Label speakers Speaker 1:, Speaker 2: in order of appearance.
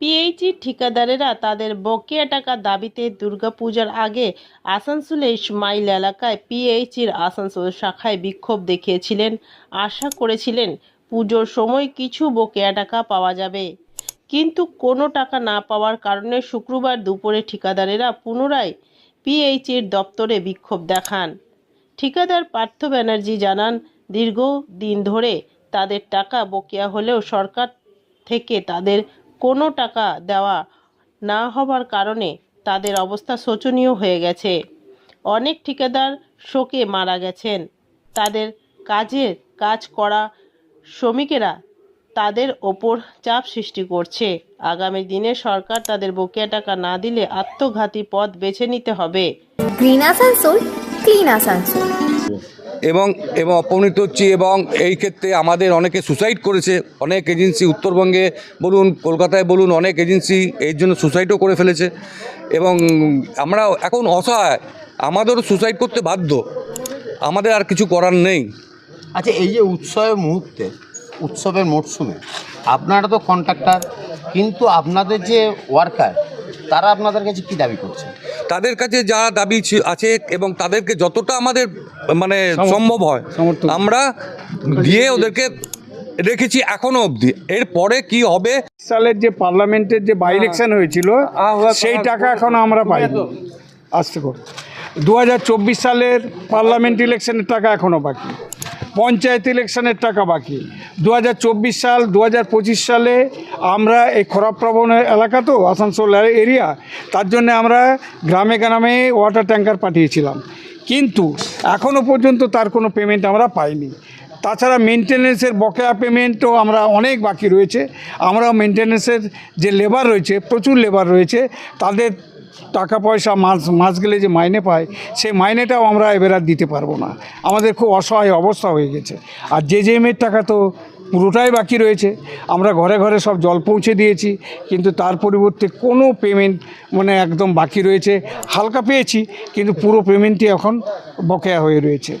Speaker 1: PHE ঠিকাদারেরা তাদের বকেয়া টাকা দাবিতে দুর্গাপূজার আগে আসানসোলে ইসমাইল এলাকায় পিএইচির আসানসোল শাখায় বিক্ষোভ দেখিয়েছিলেন। আশা করেছিলেন পুজোর সময় কিছু বকেয়া টাকা পাওয়া যাবে। কিন্তু কোনো টাকা না পাওয়ার কারণে শুক্রবার দুপুরে ঠিকাদারেরা পুনরায় পিএইচির দপ্তরে বিক্ষোভ দেখান। ঠিকাদার পার্থ ব্যানার্জি জানান দীর্ঘ দিন ধরে তাদের টাকা বকেয়া হলেও সরকার থেকে তাদের কোনো টাকা দেওয়া না হবার কারণে তাদের অবস্থা শোচনীয় হয়ে গেছে। অনেক ঠিকাদার শোকে মারা গেছেন। তাদের কাজের কাজ করা শ্রমিকেরা তাদের ওপর চাপ সৃষ্টি করছে। আগামী দিনে সরকার তাদের বকেয়া টাকা না দিলে আত্মঘাতী পথ বেছে নিতে হবে।
Speaker 2: Green Asansol, clean Asansol.
Speaker 3: এবং এবং অপমানিত হচ্ছি এবং এই ক্ষেত্রে আমাদের অনেকে সুসাইড করেছে। অনেক এজেন্সি উত্তরবঙ্গে বলুন, কলকাতায় বলুন, অনেক এজেন্সি এর জন্য সুসাইডও করে ফেলেছে। এবং আমরা এখন অসহায়। আমাদেরও সুসাইড করতে বাধ্য। আমাদের আর কিছু করার নেই।
Speaker 4: আচ্ছা এই যে উৎসবের মুহূর্তে, উৎসবের মরশুমে, আপনারা তো কন্ট্রাক্টর কিন্তু আপনাদের যে ওয়ার্কার তারা আপনাদের কাছে কি দাবি করছে?
Speaker 3: তাদের কাছে যা দাবি আছে এবং তাদেরকে যতটা আমাদের মানে সম্ভব হয় আমরা দিয়ে ওদেরকে রেখেছি এখনও অবধি। এরপরে কি হবে?
Speaker 5: সালের যে পার্লামেন্টের যে বাই ইলেকশন হয়েছিল সেই টাকা এখনও আমরা পাইনি। আসতে কর দু সালের পার্লামেন্ট ইলেকশনের টাকা এখনও বাকি। পঞ্চায়েত ইলেকশনের টাকা বাকি। দু হাজার চব্বিশ সাল দু হাজার পঁচিশ সালে আমরা এই খরাপ্রবণ এলাকা তো, আসানসোল এরিয়া তার জন্য আমরা গ্রামে গ্রামে ওয়াটার ট্যাঙ্কার পাঠিয়েছিলাম। কিন্তু এখনও পর্যন্ত তার কোনো পেমেন্ট আমরা পাইনি। তাছাড়া মেনটেন্যান্সের বকেয়া পেমেন্টও আমরা অনেক বাকি রয়েছে। আমরা মেনটেন্যান্সের যে লেবার রয়েছে, প্রচুর লেবার রয়েছে, তাদের টাকা পয়সা মাস মাস গেলে যে মাইনে পায়, সেই মাইনেটাও আমরা এবার আর দিতে পারব না। আমাদের খুব অসহায় অবস্থা হয়ে গেছে। আর যে জেমের টাকা তো পুরোটাই বাকি রয়েছে, আমরা ঘরে ঘরে সব জল পৌঁছে দিয়েছি, কিন্তু তার পরিবর্তে কোনো পেমেন্ট মানে একদম বাকি রয়েছে। হালকা পেয়েছি, কিন্তু পুরো পেমেন্টই এখন বকেয়া হয়ে রয়েছে।